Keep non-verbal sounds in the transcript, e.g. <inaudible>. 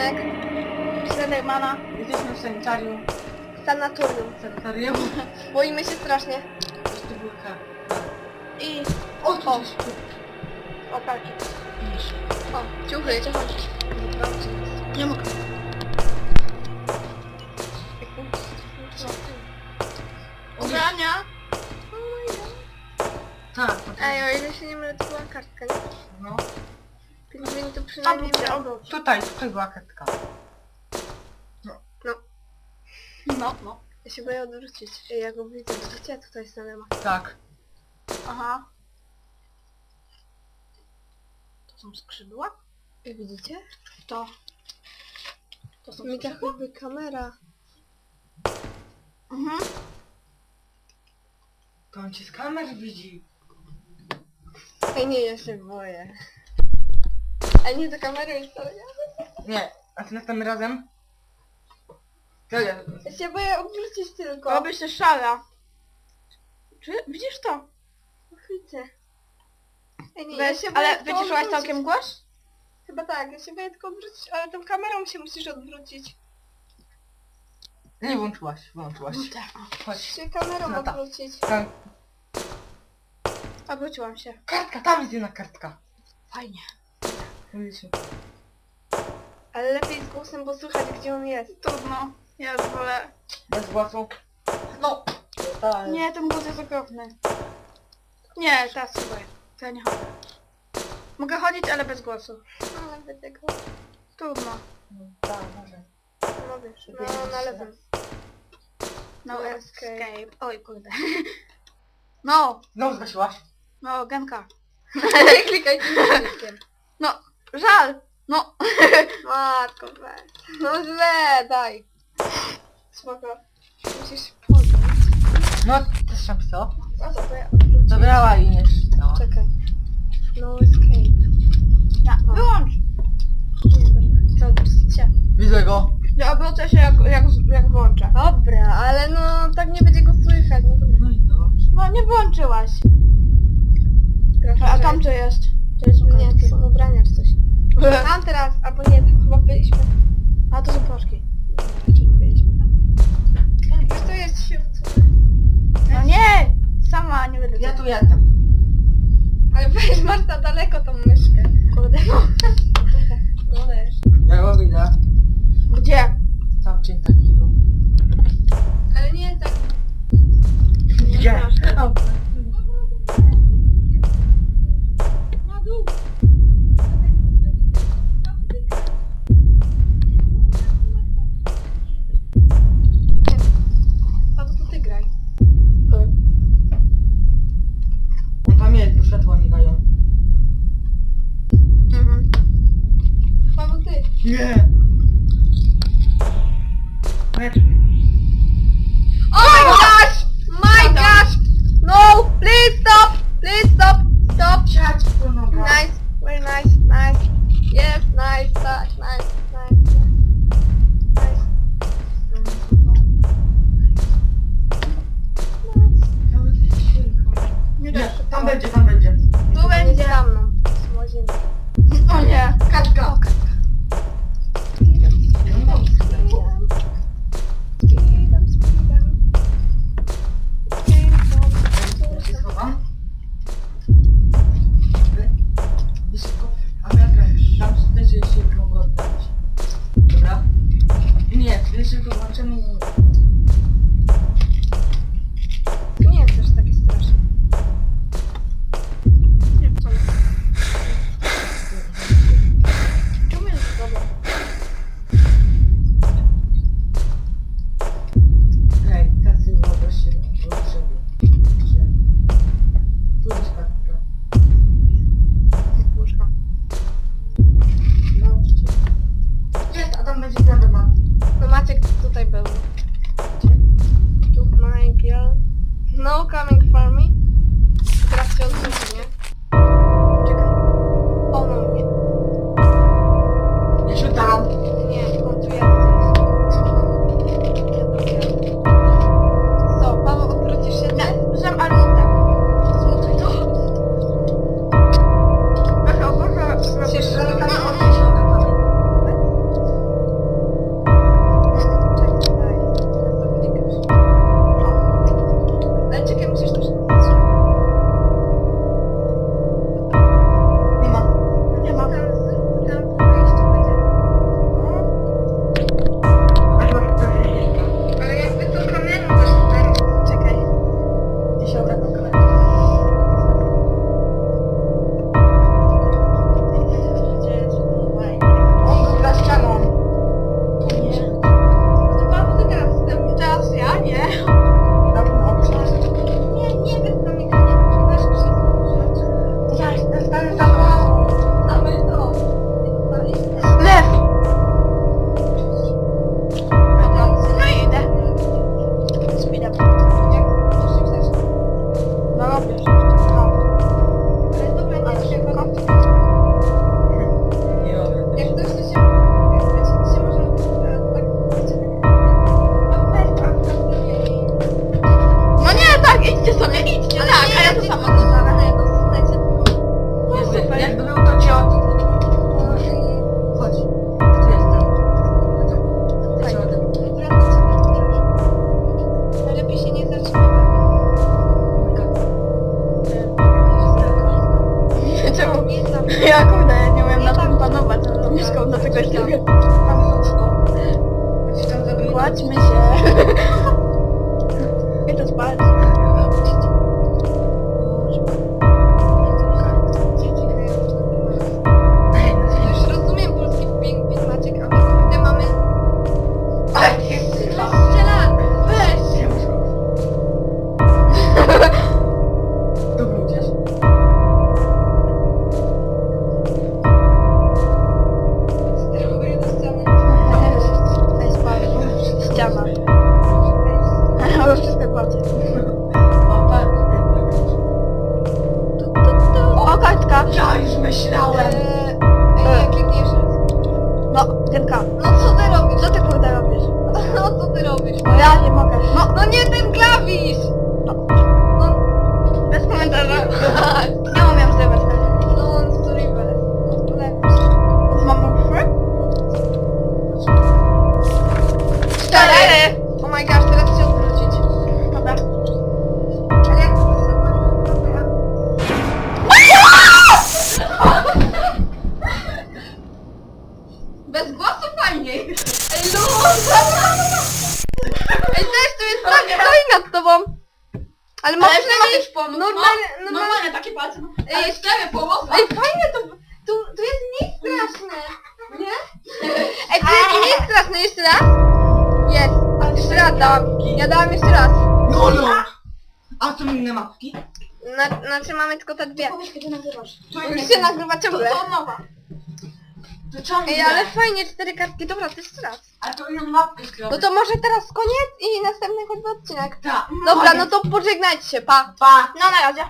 Szymek. Slendermana. Jesteśmy w sanitarium. Sanatorium. Sanitarium. Boimy się strasznie. Kar. I O, tu O. opalki. Widzisz. O, ciuchy. Chodzić. Nie mogę. Ubrania. Tak, Ej, o ile się nie mylę, to była kartka, nie? no. Przynajmniej miał. obróć. Tutaj, tutaj była kartka. No, no. Ja się boję odwrócić. Ej, ja go widzę. Widzicie? Tutaj jest Sanema. Tak. Aha. To są skrzydła? Ej, widzicie? To. To są Mi tak skrzydła? jakby kamera. Mhm. To on cię z kamer widzi. Ej, nie, ja się boję. Ej, nie, do kamery jest to ja. Nie, a ty następnym razem? To ja. Się boję odwrócić tylko. Robi się szala. Czy widzisz to? Widzę. Ej, nie, Weź, ja się boję ale tylko wyciszyłaś całkiem głos? Chyba tak, ja się boję tylko odwrócić, ale tą kamerą się musisz odwrócić. Nie włączyłaś, włączyłaś. tak. Chodź. Się kamerą No tak. odwrócić. Tam. Obróciłam się. Kartka, tam jest jedna kartka. Fajnie. Ale lepiej z głosem, bo słychać gdzie on jest. Trudno. Ja wolę... Bez głosu. No. Nie, ten głos jest okropny. Nie, się boję. To ja nie chodzę. Mogę chodzić, ale bez głosu. Ale będę go... Trudno. Tak, może. No wiesz, no na lewym. No, No, escape. escape. Oj, kurde. <laughs> No, Znowu zgasiłaś. no, genka. <laughs> Klikaj tym przyciskiem. No, żal. No. <laughs> Matko, weź. No źle, daj. Spoko. Musisz podnieść. No, też tam co? A co, to ja odwrócić? Zabrała i nie czytała. Czekaj. No escape. Ja, wyłącz. Nie, dobra. To się. Widzę go. Ja obrócę się jak, jak, jak włączę. Dobra, ale no tak nie będzie go słychać. No dobra. No i dobrze. No, nie włączyłaś. Trochę, A tam co jest Nie, to są ubrania czy coś. Tam teraz, albo nie, chyba byliśmy. Nie. Mamy łóżko. Gdzieś tam się. <laughs> Nie to spać. ściana. <laughs> Ale wszystko płacę. O, kartka. Ja już myślałem. E, ej, nie, klikniesz. No, Genka. No co ty robisz? Co ty kurde robisz? <laughs> No co ty robisz? No ja nie mogę. No, no nie ten klawisz! No. no. Bez komentarza. <laughs> Tak. Ale ma Ale nie przynajmniej... mogę pomóc, Normalnie, no. normalnie... Normalnie takie palce. Ej, Ej, cztery pomóc. Ej, fajne to... Tu, tu jest mniej straszne. Nie? <laughs> Ej, tu jest mniej straszne. Jeszcze raz? Jest. Jeszcze raz dałam. Ja dałam jeszcze raz. No no. A są inne mapki? Na, znaczy mamy tylko te dwie. Powiedz kiedy nagrywasz. To Już się nagrywa To, ciągle. to nowa. To ciągle. Ej, ale fajnie, cztery kartki. Dobra, to jeszcze raz. A to inną mapkę skrobię. No to może teraz koniec i następny choćby odcinek. Tak. Dobra, no to pożegnajcie się, pa. Pa. No na razie.